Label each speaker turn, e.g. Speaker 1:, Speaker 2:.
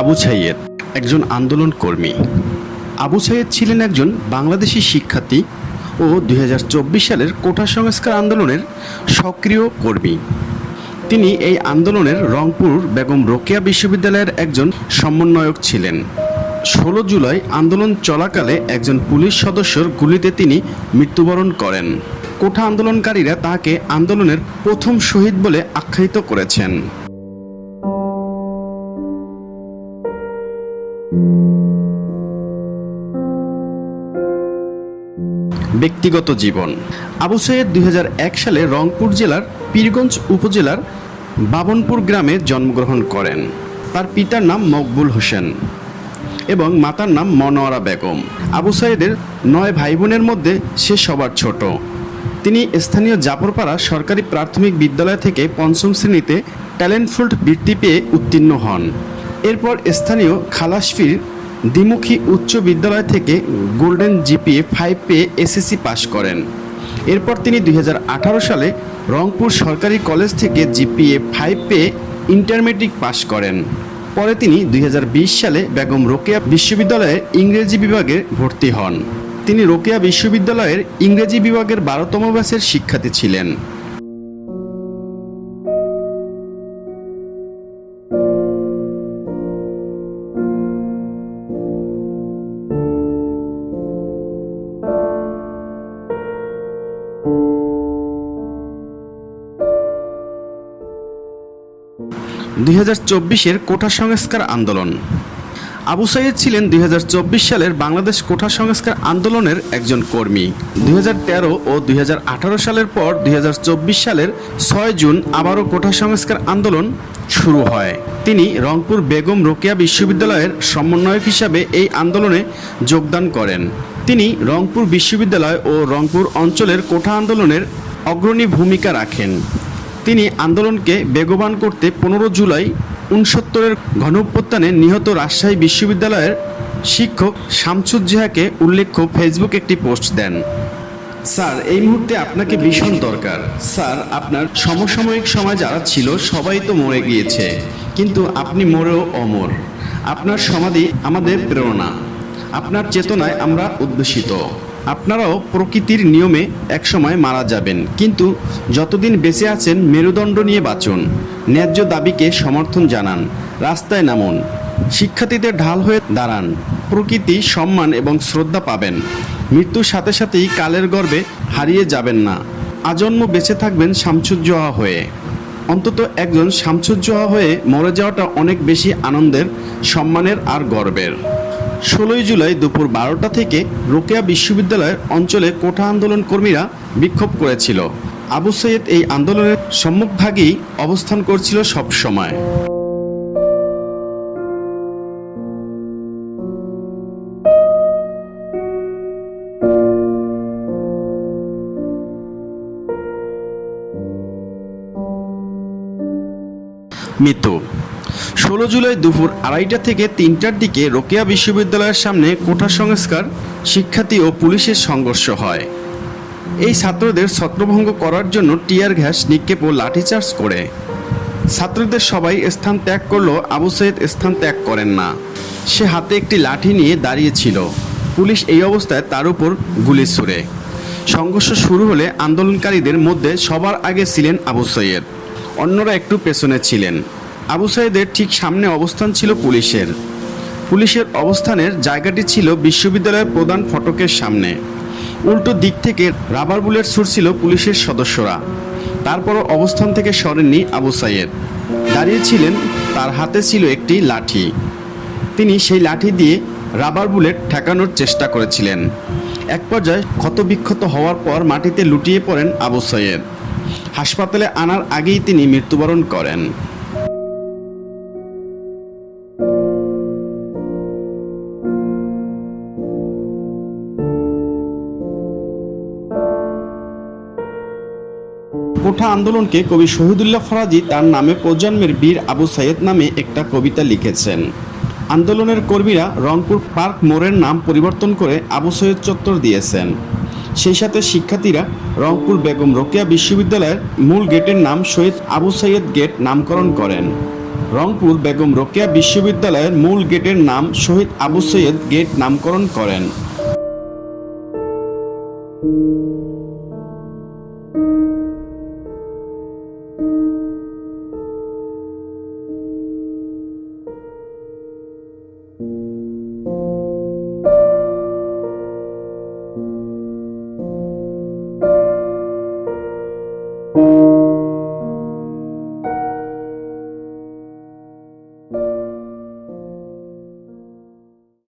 Speaker 1: আবু সাইয়েদ, একজন আন্দোলন কর্মী। আবু সাইয়েদ ছিলেন একজন বাংলাদেশি শিক্ষার্থী ও দুই হাজার চব্বিশ সালের কোটা সংস্কার আন্দোলনের সক্রিয় কর্মী। তিনি এই আন্দোলনের রংপুর বেগম রোকেয়া বিশ্ববিদ্যালয়ের একজন সমন্বয়ক ছিলেন। ষোলো জুলাই আন্দোলন চলাকালে একজন পুলিশ সদস্যর গুলিতে তিনি মৃত্যুবরণ করেন। কোঠা আন্দোলনকারীরা তাকে আন্দোলনের প্রথম শহীদ বলে আখ্যায়িত করেছেন। ব্যক্তিগত জীবন। আবু সৈয়দ দুই সালে রংপুর জেলার পীরগঞ্জ উপজেলার বাবনপুর গ্রামে জন্মগ্রহণ করেন। তার পিতার নাম মকবুল হোসেন এবং মাতার নাম মনোয়ারা বেগম। আবু সাইদের নয় ভাই বোনের মধ্যে সে সবার ছোট। তিনি স্থানীয় জাপরপাড়া সরকারি প্রাথমিক বিদ্যালয় থেকে পঞ্চম শ্রেণীতে ট্যালেন্টফুল্ড বৃত্তি পেয়ে উত্তীর্ণ হন। এরপর স্থানীয় খালাসফির দ্বিমুখী উচ্চ বিদ্যালয় থেকে গোল্ডেন জিপিএ ফাইভ পেয়ে এসএসসি পাশ করেন। এরপর তিনি দুই হাজার আঠারো সালে রংপুর সরকারি কলেজ থেকে জিপিএ ফাইভ পেয়ে ইন্টারমেট্রিক পাশ করেন। পরে তিনি দুই হাজার বিশ সালে বেগম রোকেয়া বিশ্ববিদ্যালয়ে ইংরেজি বিভাগে ভর্তি হন। তিনি রোকেয়া বিশ্ববিদ্যালয়ের ইংরেজি বিভাগের বারোতম ব্যাচের শিক্ষার্থী ছিলেন। দুই হাজার চব্বিশের কোটা সংস্কার আন্দোলন। আবু সাইদ ছিলেন দু হাজার চব্বিশ সালের বাংলাদেশ কোঠা সংস্কার আন্দোলনের একজন কর্মী। দুই হাজার তেরো ও দুই হাজার আঠারো সালের পর দুই হাজার চব্বিশ সালের ছয় জুন আবারও কোঠা সংস্কার আন্দোলন শুরু হয়। তিনি রংপুর বেগম রোকেয়া বিশ্ববিদ্যালয়ের সমন্বয়ক হিসাবে এই আন্দোলনে যোগদান করেন। তিনি রংপুর বিশ্ববিদ্যালয় ও রংপুর অঞ্চলের কোঠা আন্দোলনের অগ্রণী ভূমিকা রাখেন। তিনি আন্দোলনকে বেগবান করতে পনেরো জুলাই উনসত্তরের গণঅভ্যুত্থানে নিহত রাজশাহী বিশ্ববিদ্যালয়ের শিক্ষক শামসুজ্জাহাকে উল্লেখ্য ফেসবুক একটি পোস্ট দেন। স্যার, এই মুহূর্তে আপনাকে ভীষণ দরকার। স্যার, আপনার সমসাময়িক সময় যারা ছিল, সবাই তো মরে গিয়েছে। কিন্তু আপনি মরেও অমর। আপনার সমাধি আমাদের প্রেরণা। আপনার চেতনায় আমরা উদ্দেশিত আপনারাও প্রকৃতির নিয়মে একসময় মারা যাবেন। কিন্তু যতদিন বেঁচে আছেন, মেরুদণ্ড নিয়ে বাঁচুন। ন্যায্য দাবিকে সমর্থন জানান। রাস্তায় নামুন। শিক্ষার্থীদের ঢাল হয়ে দাঁড়ান। প্রকৃতি সম্মান এবং শ্রদ্ধা পাবেন। মৃত্যুর সাথে সাথেই কালের গর্বে হারিয়ে যাবেন না। আজন্ম বেঁচে থাকবেন শামসুজ্জোহা হয়ে। অন্তত একজন শামসুজ্জোহা হয়ে মরে যাওয়াটা অনেক বেশি আনন্দের, সম্মানের আর গর্বের। ষোলোই জুলাই দুপুর বারোটা থেকে রোকেয়া বিশ্ববিদ্যালয়ের অঞ্চলে কোঠা আন্দোলন কর্মীরা বিক্ষোভ করেছিল। আবু সৈয়দ এই আন্দোলনের সম্মুখভাগেই অবস্থান করছিল সব সময় মৃত্যু। ষোলো জুলাই দুপুর আড়াইটা থেকে তিনটার দিকে রোকেয়া বিশ্ববিদ্যালয়ের সামনে কোঠা সংস্কার, শিক্ষার্থী ও পুলিশের সংঘর্ষ হয়। এই ছাত্রদের ছত্রভঙ্গ করার জন্য টিয়ার গ্যাস নিক্ষেপ ও লাঠিচার্জ করে। ছাত্রদের সবাই স্থান ত্যাগ করলেও আবু সৈয়দ স্থান ত্যাগ করেন না। সে হাতে একটি লাঠি নিয়ে দাঁড়িয়েছিল পুলিশ এই অবস্থায় তার উপর গুলি ছুড়ে। সংঘর্ষ শুরু হলে আন্দোলনকারীদের মধ্যে সবার আগে ছিলেন আবু সৈয়দ। অন্যরা একটু পেছনে ছিলেন। আবু সাইদের ঠিক সামনে অবস্থান ছিল পুলিশের। পুলিশের অবস্থানের জায়গাটি ছিল বিশ্ববিদ্যালয়ের প্রধান ফটকের সামনে। উল্টো দিক থেকে রাবার বুলেট ছুটছিল পুলিশের সদস্যরা। তারপরও অবস্থান থেকে সরেননি আবু সাইয়েদ। দাঁড়িয়েছিলেন তার হাতে ছিল একটি লাঠি। তিনি সেই লাঠি দিয়ে রাবার বুলেট ঠেকানোর চেষ্টা করেছিলেন। এক পর্যায়ে ক্ষতবিক্ষত হওয়ার পর মাটিতে লুটিয়ে পড়েন আবু সৈয়দ হাসপাতালে আনার আগেই তিনি মৃত্যুবরণ করেন। কোঠা আন্দোলনকে কবি শহীদুল্লাহ ফরাজি তার নামে প্রজন্মের বীর আবু সাইয়েদ নামে একটা কবিতা লিখেছেন। আন্দোলনের কর্মীরা রংপুর পার্ক মোড়ের নাম পরিবর্তন করে আবু সৈয়দ চত্বর দিয়েছেন। সেই সাথে শিক্ষার্থীরা রংপুর বেগম রোকেয়া বিশ্ববিদ্যালয়ের মূল গেটের নাম শহীদ আবু সৈয়দ গেট নামকরণ করেন। রংপুর বেগম রোকেয়া বিশ্ববিদ্যালয়ের মূল গেটের নাম শহীদ আবু সৈয়দ গেট নামকরণ করেন।